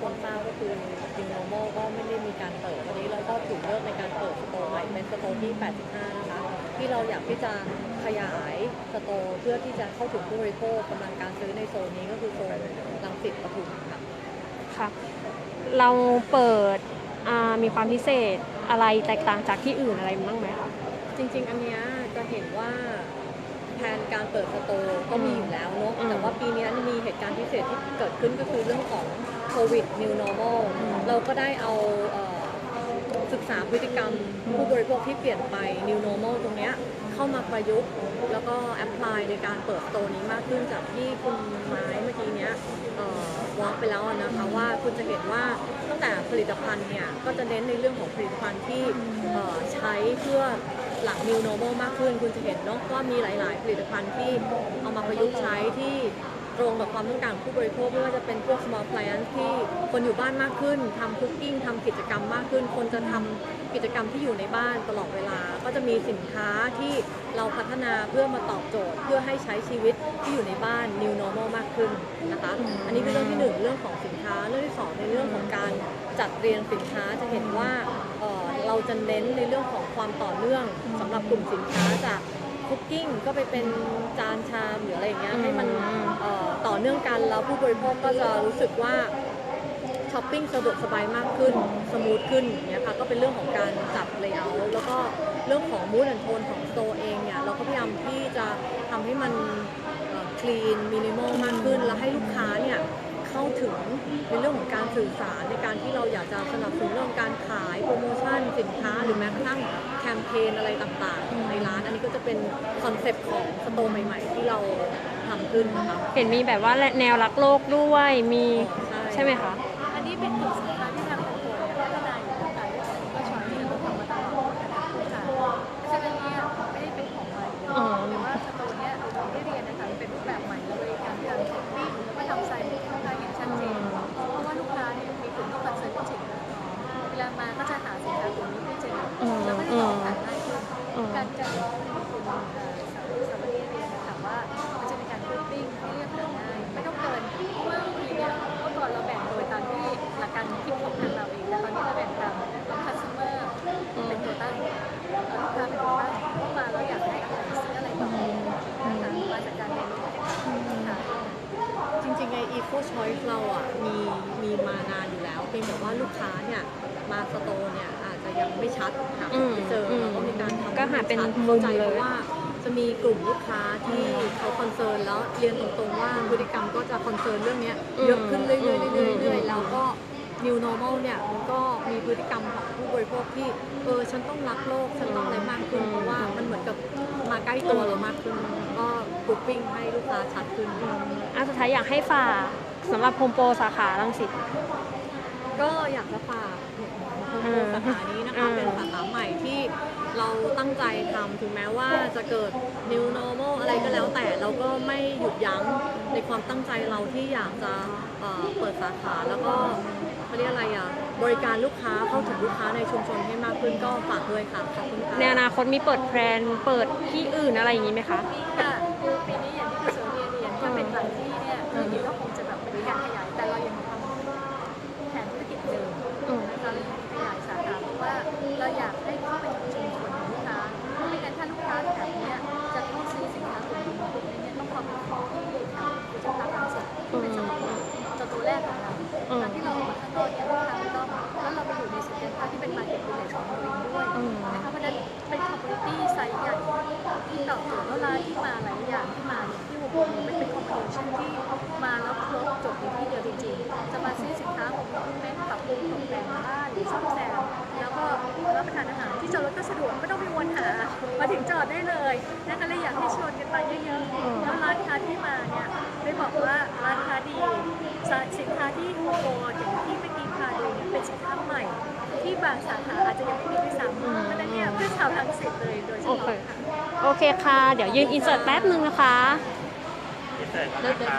คนทราบก็คือจริงๆ normal ก็ไม่ได้มีการเปิดวันนี้เราก็ถูกเลือกในการเปิดสโตร์ใหม่เป็นสโตร์ที่ 85 นะคะที่เราอยากที่จะขยายสโตร์เพื่อที่จะเข้าถึงผู้บริโภคกำลังการซื้อในโซนนี้ก็คือโซนลังสิตปทุมค่ะค่ะเราเปิดอ่ามีความพิเศษอะไรแตกต่างจากที่อื่นอะไรบ้างไหมคะจริง ๆ อันเนี้ยจะเห็นว่า แผนการเปิดสโตร์ก็มีอยู่แล้วเนอะอืมแต่ว่าปีเนี้ยมีเหตุการณ์พิเศษที่เกิดขึ้นก็คือเรื่องของโควิด New Normal อืมเราก็ได้เอาเอ่อศึกษาพฤติกรรมผู้บริโภคที่เปลี่ยนไป New Normal ตรงเนี้ยเข้ามาประยุกต์แล้วก็แอพพลายในการเปิดสโตร์นี้มากขึ้นจากที่คุณไม้เมื่อกี้เนี้ยวอล์กไปแล้วอะนะคะว่าคุณจะเห็นว่าตั้งแต่ผลิตภัณฑ์เนี่ยก็จะเน้นในเรื่องของผลิตภัณฑ์ที่เอ่อใช้เพื่อ หลัง New Normal มากขึ้น คุณจะเห็นเนาะว่ามีหลาย ๆ ผลิตภัณฑ์ที่เอามาประยุกต์ใช้ที่ตรงกับความต้องการผู้บริโภคไม่ว่าจะเป็นพวก small appliance ที่คนอยู่บ้านมากขึ้นทำคุกกิ้งทำกิจกรรมมากขึ้น คนจะทำกิจกรรมที่อยู่ในบ้านตลอดเวลา ก็จะมีสินค้าที่เราพัฒนาเพื่อมาตอบโจทย์ เพื่อให้ใช้ชีวิตที่อยู่ในบ้าน new normal มากขึ้นนะคะ อันนี้คือเรื่องที่หนึ่งเรื่องของสินค้า เรื่องที่สองในเรื่องของการจัดเรียงสินค้าจะเห็นว่า เอ่อเราจะเน้นในเรื่องของความต่อเนื่องสำหรับกลุ่มสินค้าจากคุกกิ้งก็ไปเป็นจานชามหรืออะไรอย่างเงี้ยให้มันเอ่อต่อเนื่องกันแล้วผู้บริโภคก็จะรู้สึกว่าช้อปปิ้งสะดวกสบายมากขึ้น สมูทขึ้นอย่างเงี้ยค่ะก็เป็นเรื่องของการจัดเลเยอร์แล้วก็เรื่องของมูดแอนโทนของโตเองเนี่ยเราก็พยายามที่จะทำให้มันคลีนมินิมอลมากขึ้น แล้วให้ลูกค้าเนี่ย เข้าถึงในเรื่องของการสื่อสารในการที่เราอยากจะสนับสนุนเรื่องการขายโปรโมชั่นสินค้า หรือแม้กระทั่งแคมเปญอะไรต่างๆ ในร้านอันนี้ก็จะเป็นคอนเซปต์ของสโตร์ใหม่ ๆ ที่เราทำขึ้นนะคะเห็นมีแบบว่าแนวรักโลกด้วยมีใช่ไหมคะ อันนี้เป็นกลุ่ม การการร้องในกลุ่มสาวนีเรียนนะคะว่ามันจะมีการกรุ๊ปปิ้งให้เลือกหาง่ายไม่ต้องเกินเพราะว่าบางทีเนี่ยเมื่อก่อนเราแบ่งโดยตามที่หลักการคิดของทางเราเองแต่ตอนนี้เราแบ่งตามลูกคัสเตอร์เป็นตัวตั้งลูกค้าเป็นตัวตั้งเข้ามาแล้วอยากได้อะไรซื้ออะไรต่อนะคะมาจากการเรียนรู้ค่ะจริงๆไอ Eco Choice เราอะมีมีมานานอยู่แล้วเพียงแต่ว่าลูกค้าเนี่ยมาสโตร์เนี่ยอาจจะยังไม่ชัดหาไม่เจออมเราก็มีการทำก็หาเป็นชัดมุเข้ามใจเลยเพราะว่า จะมีกลุ่มลูกค้าที่เขาคอนเซิร์นแล้วเรียนตรงๆว่าพฤติกรรมก็จะคอนเซิร์นเรื่องเนี้ยเยอะขึ้นเรื่อยๆเรื่อยๆเรื่อยๆแล้วก็ New Normal เนี่ยมันก็มีพฤติกรรมของผู้บริโภคที่เออฉันต้องรักโลกฉันต้องอะไรมากขึ้นเพราะว่ามันเหมือนกับมาใกล้ตัวเรามากขึ้น ก็กรุ๊ปปิ้งให้ลูกค้าชัดขึ้นอันสุดท้ายอยากให้ฝากสำหรับโฮมโปรสาขาลังสิตก็อยากจะฝาก ตั้งใจทำถึงแม้ว่าจะเกิด new normal อะไรก็แล้วแต่เราก็ไม่หยุดยั้งในความตั้งใจเราที่อยากจะเอ่อเปิดสาขาแล้วก็เขาเรียกอะไรอะบริการลูกค้าเข้าถึงลูกค้าในชุมชนให้มากขึ้นก็ฝากด้วยค่ะขอบคุณค่ะในอนาคตมีเปิดแพลนเปิดที่อื่นอะไรอย่างนี้ไหมคะปีค่ ตอบโจทย์แล้วร้านที่มาหลายอย่างที่มาเนี่ยที่วงกลมเนี่ยมันเป็นคอมมูนิชั่นที่มาแล้วครบจบในที่เดียวจริงๆจะมาซื้อสินค้าของคุณแม่ปรับปรุงตกแต่งบ้านหรือซ่อมแซมแล้วก็รับประทานอาหารที่จอดรถก็สะดวกไม่ต้องไปวนหามาถึงจอดได้เลยนะคะเลยอยากให้ชวนกันไปเยอะๆแล้วร้านค้าที่มาเนี่ยได้บอกว่าร้านค้าดีสินค้าที่โฮโกอย่างที่เมื่อกี้พาดูเนี่ยเป็นสินค้าใหม่ ที่บางสาขาอาจจะยังไม่มีด้วยซ้ำเพราะนั้นเนี่ยเพื่อชาวลังสิตเลยโดยเฉพาะ โอเคค่ะ เดี๋ยวยืนอินเสิร์ตแป๊บนึงนะคะอินเสิร์ตครับ